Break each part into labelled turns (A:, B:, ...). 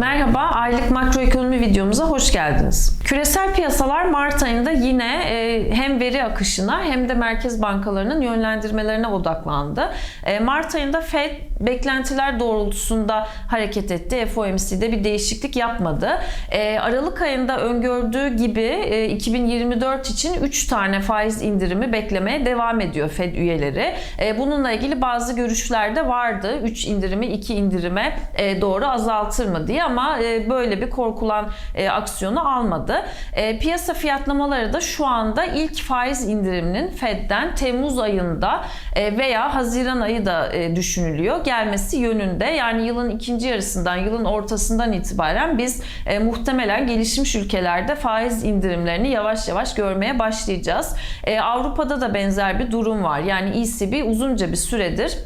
A: Merhaba, aylık makroekonomi videomuza hoş geldiniz. Küresel piyasalar Mart ayında yine e, hem veri akışına hem de merkez bankalarının yönlendirmelerine odaklandı. E, Mart ayında Fed beklentiler doğrultusunda hareket etti. FOMC'de bir değişiklik yapmadı. E, Aralık ayında öngördüğü gibi e, 2024 için 3 tane faiz indirimi beklemeye devam ediyor Fed üyeleri. Bununla ilgili bazı görüşler de vardı. 3 indirimi 2 indirime doğru azaltır mı diye ama böyle bir korkulan aksiyonu almadı. E, piyasa fiyatlamaları da şu anda ilk faiz indiriminin Fed'den Temmuz ayında e, veya Haziran ayı da e, düşünülüyor gelmesi yönünde. Yani yılın ikinci yarısından, yılın ortasından itibaren biz e, muhtemelen gelişmiş ülkelerde faiz indirimlerini yavaş yavaş görmeye başlayacağız. E, Avrupa'da da benzer bir durum var. Yani ECB uzunca bir süredir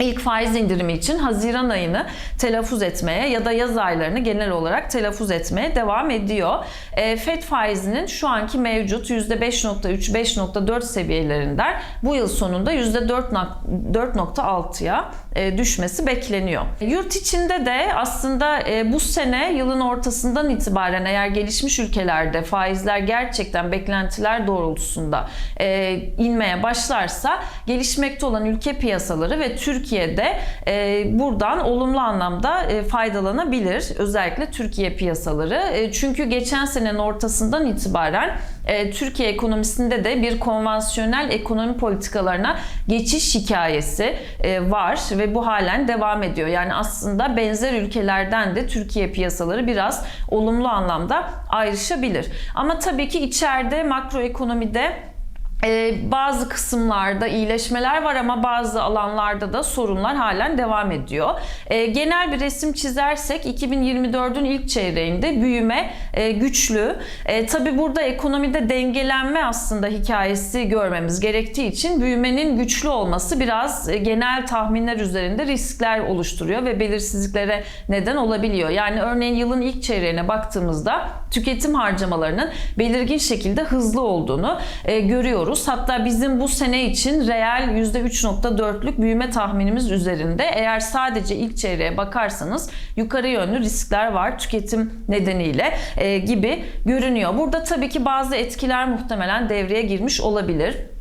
A: İlk faiz indirimi için Haziran ayını telaffuz etmeye ya da yaz aylarını genel olarak telaffuz etmeye devam ediyor. E, FED faizinin şu anki mevcut %5.3-5.4 seviyelerinden bu yıl sonunda %4.6'ya e, düşmesi bekleniyor. Yurt içinde de aslında e, bu sene yılın ortasından itibaren eğer gelişmiş ülkelerde faizler gerçekten beklentiler doğrultusunda e, inmeye başlarsa gelişmekte olan ülke piyasaları ve Türkiye'de e, buradan olumlu anlamda e, faydalanabilir. Özellikle Türkiye piyasaları. E, çünkü geçen senenin ortasından itibaren e, Türkiye ekonomisinde de bir konvansiyonel ekonomi politikalarına geçiş hikayesi e, var ve bu halen devam ediyor. Yani aslında benzer ülkelerden de Türkiye piyasaları biraz olumlu anlamda ayrışabilir. Ama tabii ki içeride makroekonomide ee, bazı kısımlarda iyileşmeler var ama bazı alanlarda da sorunlar halen devam ediyor. Ee, genel bir resim çizersek 2024'ün ilk çeyreğinde büyüme e, güçlü. E, Tabi burada ekonomide dengelenme aslında hikayesi görmemiz gerektiği için büyümenin güçlü olması biraz e, genel tahminler üzerinde riskler oluşturuyor ve belirsizliklere neden olabiliyor. Yani örneğin yılın ilk çeyreğine baktığımızda tüketim harcamalarının belirgin şekilde hızlı olduğunu e, görüyoruz. Hatta bizim bu sene için reel %3.4'lük büyüme tahminimiz üzerinde. Eğer sadece ilk çeyreğe bakarsanız yukarı yönlü riskler var tüketim nedeniyle e, gibi görünüyor. Burada tabii ki bazı etkiler muhtemelen devreye girmiş olabilir.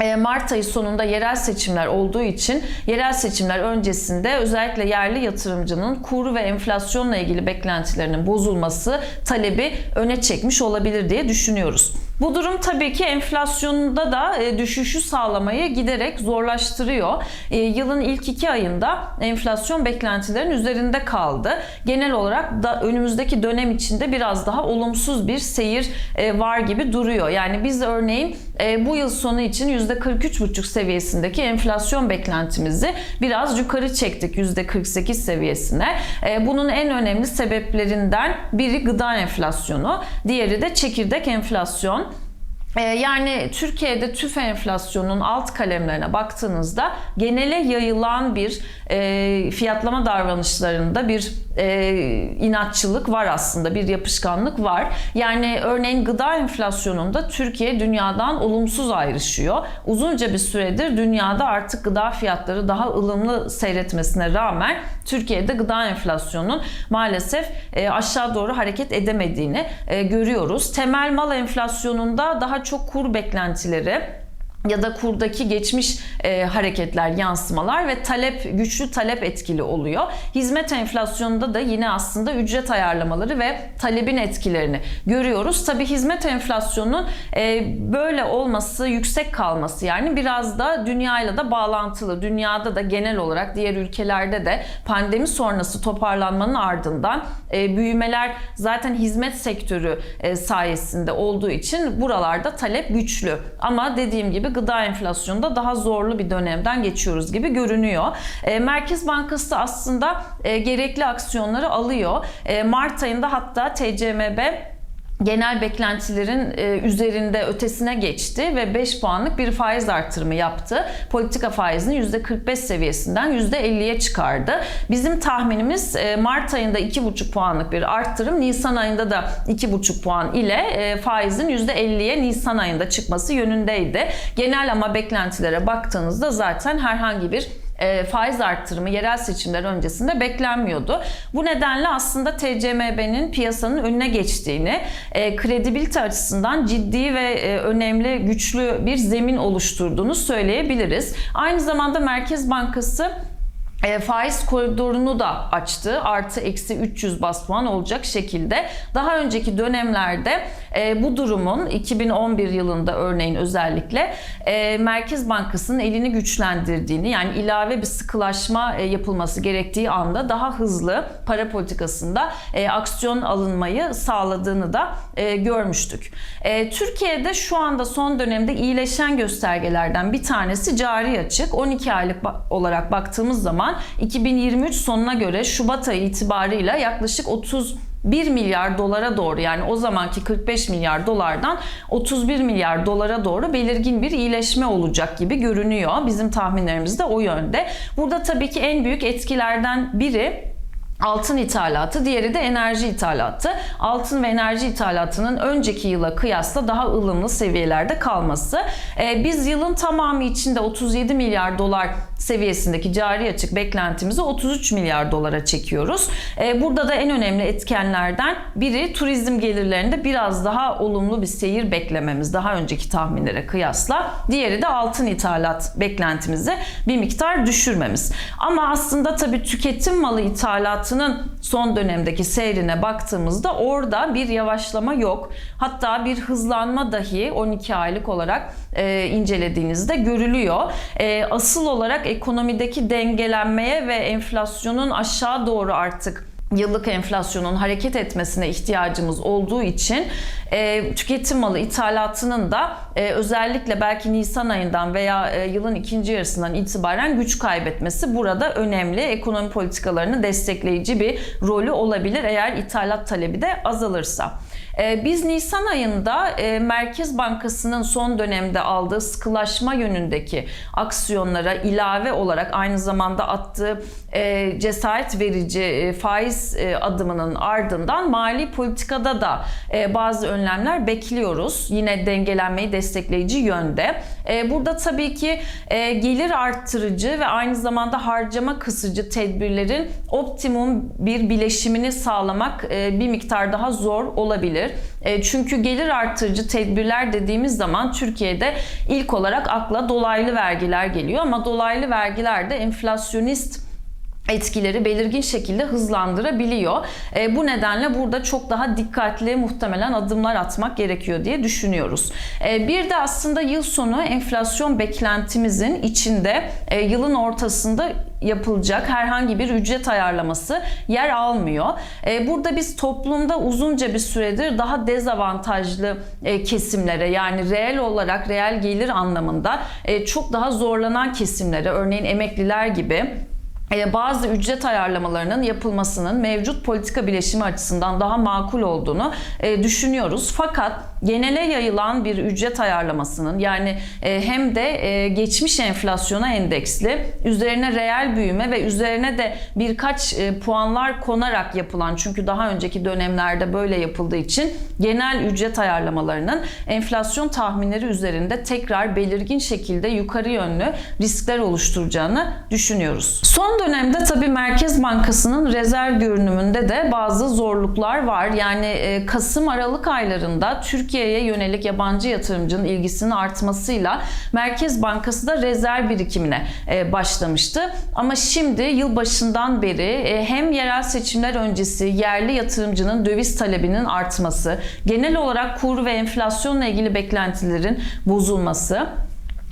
A: E, Mart ayı sonunda yerel seçimler olduğu için yerel seçimler öncesinde özellikle yerli yatırımcının kur ve enflasyonla ilgili beklentilerinin bozulması talebi öne çekmiş olabilir diye düşünüyoruz. Bu durum tabii ki enflasyonda da e, düşüşü sağlamayı giderek zorlaştırıyor. E, yılın ilk iki ayında enflasyon beklentilerin üzerinde kaldı. Genel olarak da önümüzdeki dönem içinde biraz daha olumsuz bir seyir var gibi duruyor. Yani biz örneğin bu yıl sonu için %43,5 seviyesindeki enflasyon beklentimizi biraz yukarı çektik %48 seviyesine. Bunun en önemli sebeplerinden biri gıda enflasyonu, diğeri de çekirdek enflasyon. Yani Türkiye'de tüf enflasyonun alt kalemlerine baktığınızda genele yayılan bir e, fiyatlama davranışlarında bir e, inatçılık var aslında, bir yapışkanlık var. Yani örneğin gıda enflasyonunda Türkiye dünyadan olumsuz ayrışıyor. Uzunca bir süredir dünyada artık gıda fiyatları daha ılımlı seyretmesine rağmen Türkiye'de gıda enflasyonunun maalesef e, aşağı doğru hareket edemediğini e, görüyoruz. Temel mal enflasyonunda daha çok kur beklentileri ya da kurdaki geçmiş e, hareketler, yansımalar ve talep güçlü talep etkili oluyor. Hizmet enflasyonunda da yine aslında ücret ayarlamaları ve talebin etkilerini görüyoruz. Tabi hizmet enflasyonunun e, böyle olması, yüksek kalması yani biraz da dünyayla da bağlantılı. Dünyada da genel olarak diğer ülkelerde de pandemi sonrası toparlanmanın ardından e, büyümeler zaten hizmet sektörü e, sayesinde olduğu için buralarda talep güçlü. Ama dediğim gibi gıda enflasyonunda daha zorlu bir dönemden geçiyoruz gibi görünüyor. E, Merkez Bankası da aslında e, gerekli aksiyonları alıyor. E, Mart ayında hatta TCMB genel beklentilerin e, üzerinde ötesine geçti ve 5 puanlık bir faiz artırımı yaptı. Politika faizini %45 seviyesinden %50'ye çıkardı. Bizim tahminimiz e, Mart ayında 2,5 puanlık bir arttırım, Nisan ayında da 2,5 puan ile e, faizin %50'ye Nisan ayında çıkması yönündeydi. Genel ama beklentilere baktığınızda zaten herhangi bir e, faiz arttırımı yerel seçimler öncesinde beklenmiyordu. Bu nedenle aslında TCMB'nin piyasanın önüne geçtiğini, e, kredibilite açısından ciddi ve e, önemli, güçlü bir zemin oluşturduğunu söyleyebiliriz. Aynı zamanda Merkez Bankası e, faiz koridorunu da açtı. Artı eksi 300 bas puan olacak şekilde. Daha önceki dönemlerde e, bu durumun 2011 yılında örneğin özellikle e, Merkez Bankası'nın elini güçlendirdiğini yani ilave bir sıkılaşma e, yapılması gerektiği anda daha hızlı para politikasında e, aksiyon alınmayı sağladığını da e, görmüştük. E, Türkiye'de şu anda son dönemde iyileşen göstergelerden bir tanesi cari açık. 12 aylık olarak baktığımız zaman 2023 sonuna göre Şubat ayı itibarıyla yaklaşık 30 1 milyar dolara doğru yani o zamanki 45 milyar dolardan 31 milyar dolara doğru belirgin bir iyileşme olacak gibi görünüyor. Bizim tahminlerimiz de o yönde. Burada tabii ki en büyük etkilerden biri altın ithalatı, diğeri de enerji ithalatı. Altın ve enerji ithalatının önceki yıla kıyasla daha ılımlı seviyelerde kalması. Ee, biz yılın tamamı içinde 37 milyar dolar seviyesindeki cari açık beklentimizi 33 milyar dolara çekiyoruz. Ee, burada da en önemli etkenlerden biri turizm gelirlerinde biraz daha olumlu bir seyir beklememiz daha önceki tahminlere kıyasla. Diğeri de altın ithalat beklentimizi bir miktar düşürmemiz. Ama aslında tabii tüketim malı ithalatının son dönemdeki seyrine baktığımızda orada bir yavaşlama yok. Hatta bir hızlanma dahi 12 aylık olarak e, incelediğinizde görülüyor. E, asıl olarak ekonomideki dengelenmeye ve enflasyonun aşağı doğru artık yıllık enflasyonun hareket etmesine ihtiyacımız olduğu için e, tüketim malı ithalatının da e, özellikle belki Nisan ayından veya e, yılın ikinci yarısından itibaren güç kaybetmesi burada önemli. Ekonomi politikalarını destekleyici bir rolü olabilir eğer ithalat talebi de azalırsa. E, Biz Nisan ayında e, Merkez Bankası'nın son dönemde aldığı sıkılaşma yönündeki aksiyonlara ilave olarak aynı zamanda attığı e, cesaret verici e, faiz adımının ardından mali politikada da bazı önlemler bekliyoruz. Yine dengelenmeyi destekleyici yönde. E, Burada tabii ki e, gelir arttırıcı ve aynı zamanda harcama kısıcı tedbirlerin optimum bir bileşimini sağlamak e, bir miktar daha zor olabilir. E, Çünkü gelir arttırıcı tedbirler dediğimiz zaman Türkiye'de ilk olarak akla dolaylı vergiler geliyor ama dolaylı vergiler de enflasyonist etkileri belirgin şekilde hızlandırabiliyor. E, bu nedenle burada çok daha dikkatli muhtemelen adımlar atmak gerekiyor diye düşünüyoruz. E, bir de aslında yıl sonu enflasyon beklentimizin içinde e, yılın ortasında yapılacak herhangi bir ücret ayarlaması yer almıyor. E, burada biz toplumda uzunca bir süredir daha dezavantajlı e, kesimlere yani reel olarak reel gelir anlamında e, çok daha zorlanan kesimlere örneğin emekliler gibi bazı ücret ayarlamalarının yapılmasının mevcut politika bileşimi açısından daha makul olduğunu e, düşünüyoruz. Fakat genele yayılan bir ücret ayarlamasının yani e, hem de geçmiş enflasyona endeksli üzerine reel büyüme ve üzerine de birkaç puanlar konarak yapılan çünkü daha önceki dönemlerde böyle yapıldığı için genel ücret ayarlamalarının enflasyon tahminleri üzerinde tekrar belirgin şekilde yukarı yönlü riskler oluşturacağını düşünüyoruz. Son dönemde tabii Merkez Bankası'nın rezerv görünümünde de bazı zorluklar var. Yani e, Kasım-Aralık aylarında Türkiye'ye yönelik yabancı yatırımcının ilgisinin artmasıyla Merkez Bankası da rezerv birikimine e, başlamıştı. Ama şimdi yılbaşından beri e, hem yerel seçimler öncesi yerli yatırımcının döviz talebinin artması, genel olarak kur ve enflasyonla ilgili beklentilerin bozulması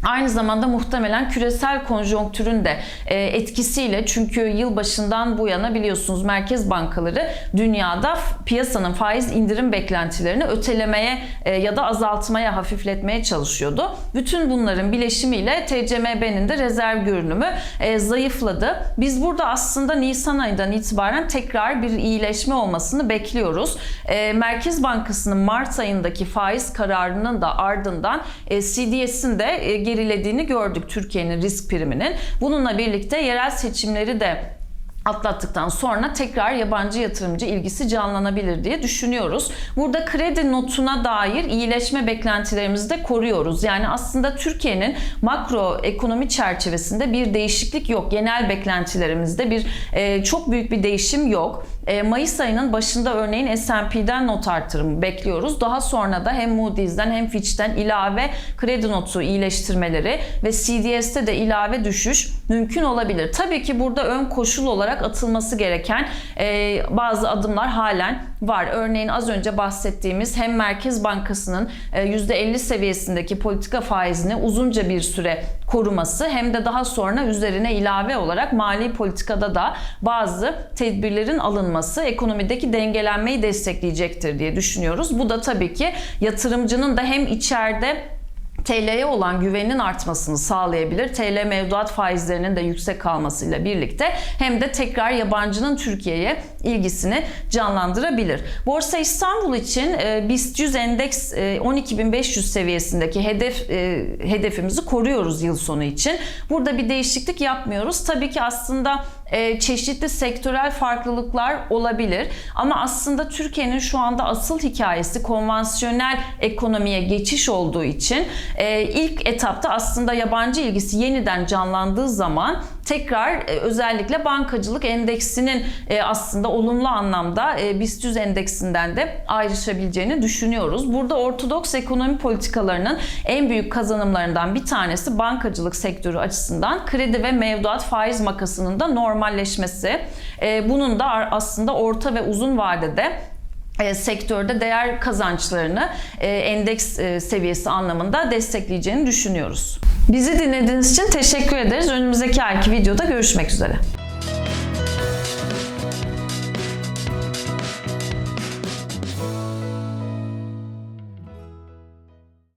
A: Aynı zamanda muhtemelen küresel konjonktürün de e, etkisiyle çünkü yılbaşından bu yana biliyorsunuz merkez bankaları dünyada piyasanın faiz indirim beklentilerini ötelemeye e, ya da azaltmaya, hafifletmeye çalışıyordu. Bütün bunların bileşimiyle TCMB'nin de rezerv görünümü e, zayıfladı. Biz burada aslında Nisan ayından itibaren tekrar bir iyileşme olmasını bekliyoruz. Merkez Bankası'nın Mart ayındaki faiz kararının da ardından CDS'in de gerilediğini gördük Türkiye'nin risk priminin. Bununla birlikte yerel seçimleri de atlattıktan sonra tekrar yabancı yatırımcı ilgisi canlanabilir diye düşünüyoruz. Burada kredi notuna dair iyileşme beklentilerimizi de koruyoruz. Yani aslında Türkiye'nin makro ekonomi çerçevesinde bir değişiklik yok. Genel beklentilerimizde bir e, çok büyük bir değişim yok. E, Mayıs ayının başında örneğin S&P'den not artırımı bekliyoruz. Daha sonra da hem Moody's'den hem Fitch'ten ilave kredi notu iyileştirmeleri ve CDS'te de ilave düşüş mümkün olabilir. Tabii ki burada ön koşul olarak atılması gereken e, bazı adımlar halen var. Örneğin az önce bahsettiğimiz hem Merkez Bankası'nın e, %50 seviyesindeki politika faizini uzunca bir süre koruması hem de daha sonra üzerine ilave olarak mali politikada da bazı tedbirlerin alınması ekonomideki dengelenmeyi destekleyecektir diye düşünüyoruz. Bu da tabii ki yatırımcının da hem içeride TL'ye olan güvenin artmasını sağlayabilir. TL mevduat faizlerinin de yüksek kalmasıyla birlikte hem de tekrar yabancının Türkiye'ye ilgisini canlandırabilir. Borsa İstanbul için e, BIST 100 endeks e, 12.500 seviyesindeki hedef e, hedefimizi koruyoruz yıl sonu için. Burada bir değişiklik yapmıyoruz. Tabii ki aslında e, çeşitli sektörel farklılıklar olabilir. Ama aslında Türkiye'nin şu anda asıl hikayesi konvansiyonel ekonomiye geçiş olduğu için e, ilk etapta aslında yabancı ilgisi yeniden canlandığı zaman tekrar e, özellikle bankacılık endeksinin e, aslında olumlu anlamda e, BIST 100 endeksinden de ayrışabileceğini düşünüyoruz. Burada ortodoks ekonomi politikalarının en büyük kazanımlarından bir tanesi bankacılık sektörü açısından kredi ve mevduat faiz makasının da normalleşmesi. Bunun da aslında orta ve uzun vadede sektörde değer kazançlarını endeks seviyesi anlamında destekleyeceğini düşünüyoruz. Bizi dinlediğiniz için teşekkür ederiz. Önümüzdeki ayki videoda görüşmek üzere.